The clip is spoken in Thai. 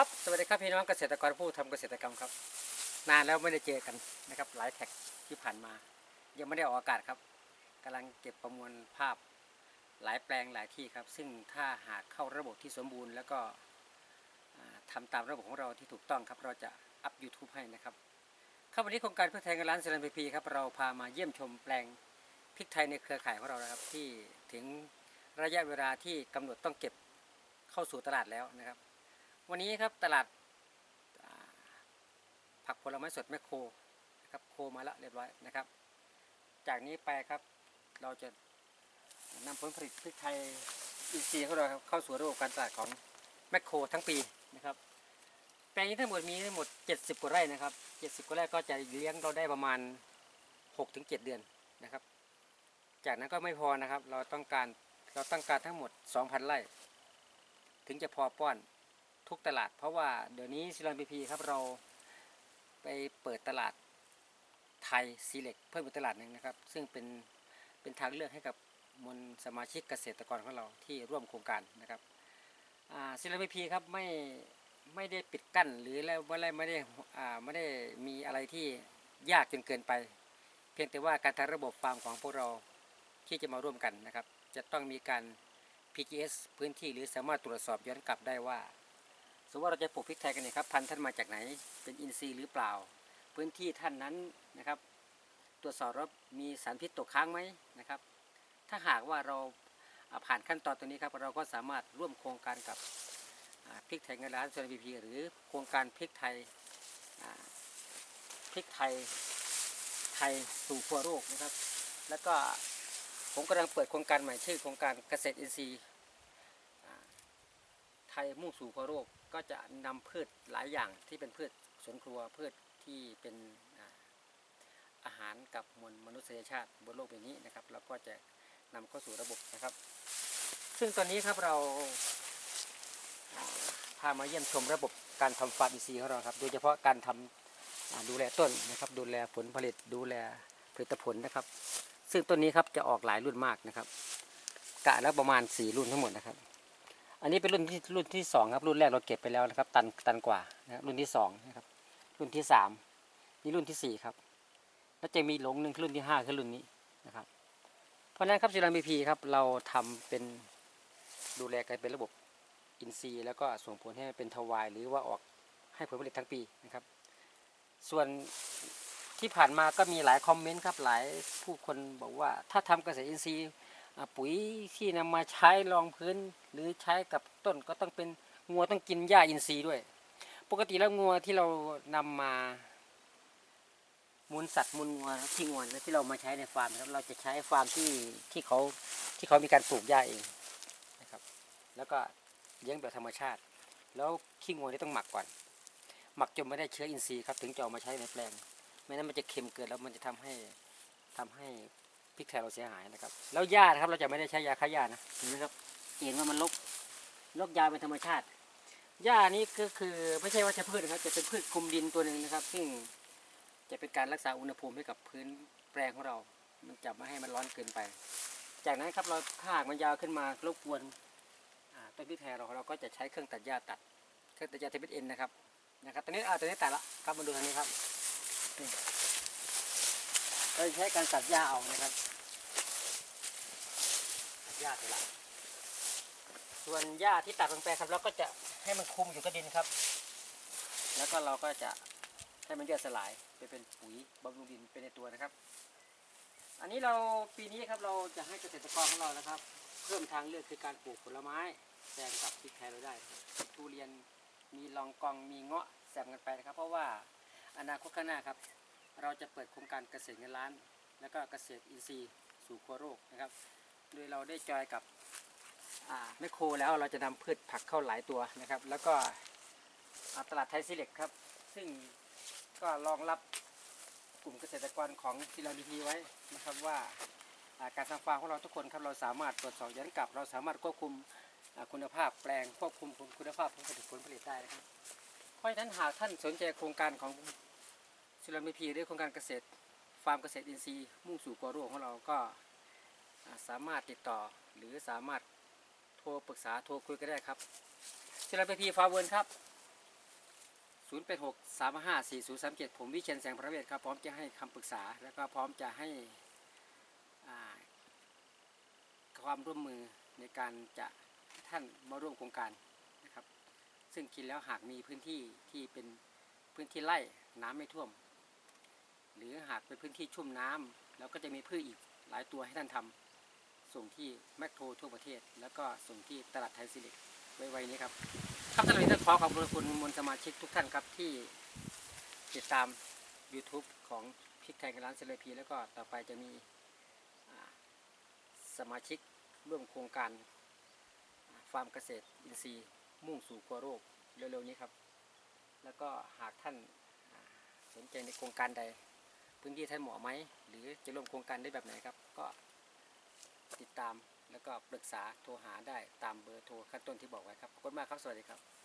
ครับสวัสดีครับพี่น้องเกษตรกรผู้ทำเกษตรกรรมครับ นานแล้วไม่ได้เจอกันนะครับ หลายแท็กที่ผ่านมา ยังไม่ได้ออกอากาศครับกำลังเก็บประมวลภาพหลายแปลงหลายที่ครับ ซึ่งถ้าหากเข้าระบบที่สมบูรณ์ แล้วก็ทำาตามระบบของเราที่ถูกต้องครับ เราจะอัพ YouTube ให้นะครับครับวันนี้โครงการเพื่อไทยเงินล้านเซรันพีพีครับเราพามาเยี่ยมชมแปลงพริกไทยในเครือข่ายของเรานะครับ ที่ถึงระยะเวลาที่กำหนดต้องเก็บเข้าสู่ตลาดแล้วนะครับ วันนี้ครับตลาดผักผลไม้สดแมคโครนะครับโคมาแล้วเรียบร้อยนะครับ จากนี้ไปครับเราจะนำผลผลิตพริกไทยอินทรีย์ของเราครับเข้าสู่ระบบการตลาดของแมคโครทั้งปีนะครับแปลงนี้ทั้งหมดมีทั้งหมด 70 กว่าไร่นะครับ 70 กว่าไร่ก็จะเลี้ยงเราได้ประมาณ 6-7 เดือนนะครับ จากนั้นก็ไม่พอนะครับ เราต้องการเราต้องการทั้งหมด 2,000 ไร่ ถึงจะพอป้อน ทุกตลาด เพราะว่าเดี๋ยวนี้ซิลอนพีพีครับเราไปเปิดตลาดไทยซีเล็กเพิ่มเป็นตลาดหนึ่งนะครับ ซึ่งเป็นเป็นทางเลือกให้กับมวลสมาชิกเกษตรกรของเราที่ร่วมโครงการนะครับซิลอนพีพีครับไม่ไม่ได้ปิดกั้นหรือแล้วไม่ได้ไม่ได้ไม่ได้มีอะไรที่ยากจนเกินไป เพียงแต่ว่าการทาระบบฟาร์มของพวกเราที่จะมาร่วมกันนะครับ จะต้องมีการ PGS พื้นที่หรือสามารถตรวจสอบย้อนกลับได้ว่า สมมติว่าเราจะปลูกพริกไทยกันเนี่ยครับพันธุ์ท่านมาจากไหน เป็นอินทรีย์หรือเปล่า พื้นที่ท่านนั้นนะครับตรวจสอบว่ามีสารพิษตกค้างไหมนะครับ ถ้าหากว่าเราผ่านขั้นตอนตัวนี้ครับเราก็สามารถร่วมโครงการกับพริกไทยเงินล้านส่วนพีพีหรือโครงการพริกไทยพริกไทยไทยสู่ทั่วโลกนะครับ แล้วก็ผมกำลังเปิดโครงการใหม่ชื่อโครงการเกษตรอินทรีย์ ยมุ่งสู่พโรคก็จะนำพืชหลายอย่างที่เป็นพืชสวนครัวพืชที่เป็นอาหารกับมวลมนุษยชาติบนโลกใบนี้นะครับเราก็จะนำเข้าสู่ระบบนะครับ ซึ่งตอนนี้ครับเราพามาเยี่ยมชมระบบการทำฟาร์มอินทรีย์ของเราครับ โดยเฉพาะการทำอ่าดูแลต้นนะครับ ดูแลผลผลิตดูแลผลิตผลนะครับ ซึ่งต้นนี้ครับจะออกหลายรุ่นมากนะครับกะแล้วประมาณสี่รุ่นทั้งหมดนะครับ อันนี้เป็นรุ่นที่รุ่นที่สองครับ รุ่นแรกเราเก็บไปแล้วนะครับ ตันตันกว่านะรุ่นที่สองนะครับ รุ่นที่สามนี่รุ่นที่สี่ครับ แล้วจะมีหลงหนึ่งคือรุ่นที่ห้าคือรุ่นนี้นะครับ เพราะนั้นครับซีรัมพีครับเราทำเป็นดูแลกันเป็นระบบอินทรีย์ แล้วก็ส่งผลให้เป็นทวายหรือว่าออกให้ผลผลิตทั้งปีนะครับ ส่วนที่ผ่านมาก็มีหลายคอมเมนต์ครับหลายผู้คนบอกว่าถ้าทำเกษตรอินทรีย์ ปุ๋ยที่นำมาใช้รองพื้นหรือใช้กับต้นก็ต้องเป็นงัวต้องกินหญ้าอินทรีย์ด้วย ปกติแล้วงัวที่เรานำมามูลสัตว์มูลงัวที่งัวนะที่เรามาใช้ในฟาร์มครับเราจะใช้ฟาร์มที่ที่เขาที่เขามีการปลูกหญ้าเองนะครับ แล้วก็เลี้ยงแบบธรรมชาติ แล้วขี้งัวนี่ต้องหมักก่อน หมักจนไม่ได้เชื้ออินทรีย์ครับถึงจะเอามาใช้ในแปลงไม่นั้นมันจะเค็มเกินแล้วมันจะทำให้ทำให้ พริกไทยเราเสียหายนะครับ แล้วหญ้านะครับเราจะไม่ได้ใช้ยาฆ่าหญ้านะเห็นไหมครับเห็นว่ามันลกลกยาเป็นธรรมชาติหญ้านี้ก็คือไม่ใช่วัชพืชนะครับ จะเป็นพืชคลุมดินตัวหนึ่งนะครับ ซึ่งจะเป็นการรักษาอุณหภูมิให้กับพื้นแปลงของเรา มันจะไม่ให้มันร้อนเกินไป จากนั้นครับเราถ้าหากมันยาวขึ้นมารบกวนต้นพริกไทยเราเราก็จะใช้เครื่องตัดหญ้าตัด เครื่องตัดหญ้าเทปเอ็นนะครับนะครับตอนนี้อ่าตอนนี้ตัดละครับมาดูทางนี้ครับ เราใช้การตัดหญ้าเอานะครับหญ้าเสร็จและส่วนหญ้าที่ตัดลงไปครับเราก็จะให้มันคุมอยู่กับดินครับ แล้วก็เราก็จะให้มันย่อยสลายไปเป็นปุ๋ยบำรุงดินเป็นในตัวนะครับ อันนี้เราปีนี้ครับเราจะให้เกษตรกรของเรานะครับ เพิ่มทางเลือกคือการปลูกผลไม้แซมกับพริกไทยเราได้ทุเรียนมีลองกองมีเงาะแซมกันไปนะครับ เพราะว่าอนาคตข้างหน้าครับ เราจะเปิดโครงการเกษตรเงินล้าน แล้วก็เกษตรอินทรีย์สู่ครัวโรคนะครับ โดยเราได้จอยกับแมคโครแล้วเราจะนำพืชผักเข้าหลายตัวนะครับ แล้วก็ตลาดไทยซิเล็กครับ ซึ่งก็รองรับกลุ่มเกษตรกรของทีราดีพีไว้นะครับว่าอ่าการทำฟาร์มของเราทุกคนครับเราสามารถตรวจสอบย้อนกลับ เราสามารถควบคุมคุณภาพแปลงควบคุมคุณภาพผลผลิตผลผลิตได้นะครับเพราะฉะนั้นหากท่านสนใจโครงการของ ซิลมีพีหรือโครงการเกษตรฟาร์มเกษตรอินทรีย์มุ่งสู่กอโรของเราก็สามารถติดต่อหรือสามารถโทรปรึกษาโทรคุยกันได้ครับศิลปพีฟาเวิร์นครับ0 8 6 3 5 4 0 3 7 ผมวิเชียนแสงประเวศครับ พร้อมจะให้คำปรึกษา แล้วก็พร้อมจะให้ความร่วมมือในการจะท่านมาร่วมโครงการนะครับ ซึ่งคิดแล้วหากมีพื้นที่ที่เป็นพื้นที่ไร่น้ำไม่ท่วม หรือหากเป็นพื้นที่ชุ่มน้ำแล้วก็จะมีพืชอีกหลายตัวให้ท่านทำส่งที่แมคโครทั่วประเทศ แล้วก็ส่งที่ตลาดไทยซิลิกไวๆนี้ครับครับท่านผู้ชมขอขอบคุณมวลสมาชิกทุกท่านครับที่ติดตาม YouTube ของพริกไทยกับร้านเซเลพีแล้วก็ต่อไปจะมีสมาชิกร่วมโครงการฟาร์มเกษตรอินทรีย์ มุ่งสู่ครัวโรคเร็วๆนี้ครับ แล้วก็หากท่านสนใจในโครงการใด พื้นที่ท่านเหมาะไหมหรือจะร่วมโครงการได้แบบไหนครับ ก็ติดตามแล้วก็ปรึกษาโทรหาได้ตามเบอร์โทรขั้นต้นที่บอกไว้ครับขอบคุณมากครับสวัสดีครับ